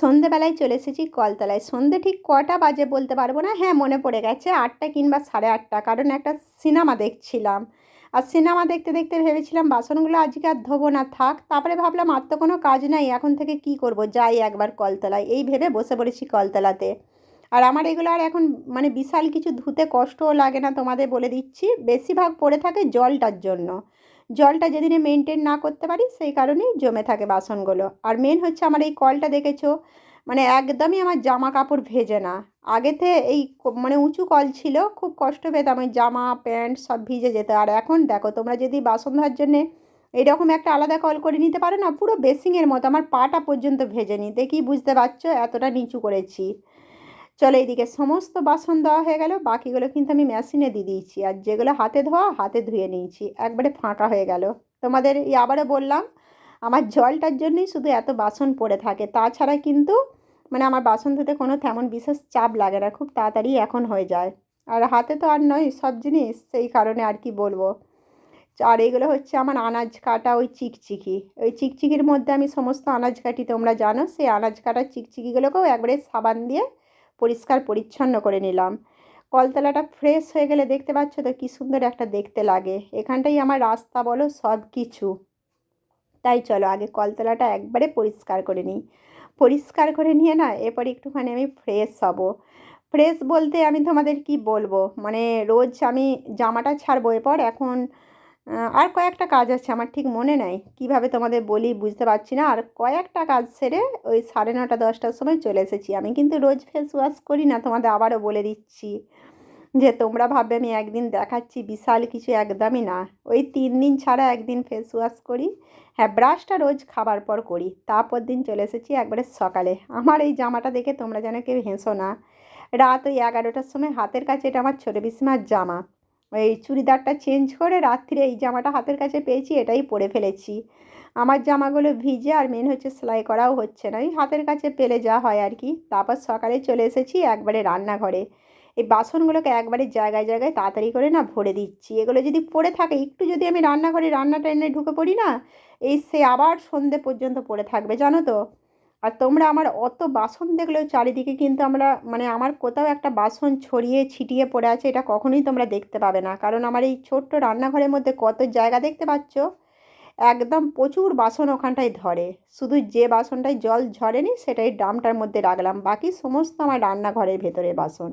সন্ধেবেলায় চলে এসেছি কলতলায়। সন্ধে ঠিক কটা বাজে বলতে পারব না? হ্যাঁ মনে পড়ে গেছে, আটটা কিংবা সাড়ে আটটা। কারণ একটা সিনেমা দেখছিলাম। আর সিনেমা দেখতে দেখতে ভেবেছিলাম, বাসনগুলো আজকে আর ধোবো না, থাক। তারপরে ভাবলাম, আর তো কোনো কাজ নাই, এখন থেকে কি করব? যাই একবার কলতলায়। এই ভেবে বসে পড়েছি কলতলাতে। আর আমার এগুলো আর এখন মানে বিশাল কিছু ধুতে কষ্টও লাগে না, তোমাদের বলে দিচ্ছি। বেশিরভাগ পড়ে থাকে জলটার জন্য। জলটা যেদিনে মেনটেন না করতে পারি, সেই কারণেই জমে থাকে বাসনগুলো। আর মেন হচ্ছে আমার এই কলটা দেখেছ? মানে একদমই আমার জামা কাপড় ভেজে না। আগেতে এই মানে উঁচু কল ছিল, খুব কষ্ট পেতাম ওই জামা, প্যান্ট সব ভিজে যেত। আর এখন দেখো, তোমরা যদি বাসন ধোয়ার জন্যে এরকম একটা আলাদা কল করে নিতে পারো না, পুরো বেসিংয়ের মতো, আমার পাটা পর্যন্ত ভেজে নি। দেখি, বুঝতে পারছ? এতটা নিচু করেছি। চলো এইদিকে সমস্ত বাসন দেওয়া হয়ে গেল, বাকিগুলো কিন্তু আমি মেশিনে দিয়ে দিয়েছি। আর যেগুলো হাতে ধোয়া, হাতে ধুয়ে নিয়েছি। একবারে ফাঁকা হয়ে গেল। তোমাদের এই আবারও বললাম, আমার জলটার জন্যই শুধু এত বাসন পড়ে থাকে। তাছাড়া কিন্তু মানে আমার বাসন ধুতে কোনো তেমন বিশেষ চাপ লাগে না, খুব তাড়াতাড়ি এখন হয়ে যায়। আর হাতে তো আর নয়, সব জিনিস, সেই কারণে আর কি বলব। আর এগুলো হচ্ছে আমার আনাজ কাটা ওই চিকচিকি। ওই চিকচিকির মধ্যে আমি সমস্ত আনাজ কাটি, তোমরা জানো, সেই আনাজ কাটার চিকচিকিগুলোকেও একবারে সাবান দিয়ে পরিষ্কার পরিচ্ছন্ন করে নিলাম। কলতলাটা ফ্রেশ হয়ে গেলে দেখতে পাচ্ছ তো কী সুন্দর একটা দেখতে লাগে। এখানটাই আমার রাস্তা বলো সব কিছু। তাই চলো আগে কলতলাটা একবারে পরিষ্কার করে নিই। পরিষ্কার করে নিয়ে না এরপর একটুখানি আমি ফ্রেশ হব। ফ্রেশ বলতে আমি তোমাদের কি বলব? মানে রোজ আমি জামাটা ছাড়বো এরপর। এখন আর কয়েকটা কাজ আছে, আমার ঠিক মনে নাই। কীভাবে তোমাদের বলি বুঝতে পারছি না। আর কয়েকটা কাজ সেরে ওই সাড়ে নটা, দশটার সময় চলে এসেছি। আমি কিন্তু রোজ ফেস ওয়াশ করি না, তোমাদের আবারও বলে দিচ্ছি যে তোমরা ভাববে আমি একদিন দেখাচ্ছি, বিশাল কিছু একদমই না। ওই তিন দিন ছাড়া একদিন ফেস ওয়াশ করি। হ্যাঁ ব্রাশটা রোজ খাবার পর করি। তারপর দিন চলে এসেছি একবারে সকালে। আমার এই জামাটা দেখে তোমরা যেন কেউ হেসো না। রাত ওই এগারোটার সময় হাতের কাছে এটা আমার ছোটো বিসিমার জামা। ওই চুড়িদারটা চেঞ্জ করে রাত্রিরে এই জামাটা হাতের কাছে পেয়েছি, এটাই পরে ফেলেছি। আমার জামাগুলো ভিজে আর মেন হচ্ছে সেলাই করাও হচ্ছে না। ওই হাতের কাছে পেলে যা হয় আর কি। তারপর সকালে চলে এসেছি একবারে রান্নাঘরে। এই বাসনগুলোকে একবারে জায়গায় জায়গায় তাড়াতাড়ি করে না ভরে দিচ্ছি। এগুলো যদি পড়ে থাকে, একটু যদি আমি রান্নাঘরে রান্না টান্নায় ঢুকে পড়ি না, এই সে আবার সন্ধে পর্যন্ত পড়ে থাকবে, জানো তো? আর তোমরা আমার অত বাসন দেখলেও চারিদিকে কিন্তু আমরা মানে আমার কোথাও একটা বাসন ছড়িয়ে ছিটিয়ে পড়ে আছে, এটা কখনোই তোমরা দেখতে পাবে না। কারণ আমার এই ছোট্ট রান্নাঘরের মধ্যে কত জায়গা দেখতে পাচ্ছ? একদম প্রচুর বাসন ওখানটায় ধরে। শুধু যে বাসনটায় জল ঝরেনি, সেটাই ড্রামটার মধ্যে রাখলাম। বাকি সমস্ত আমার রান্নাঘরের ভেতরে বাসন।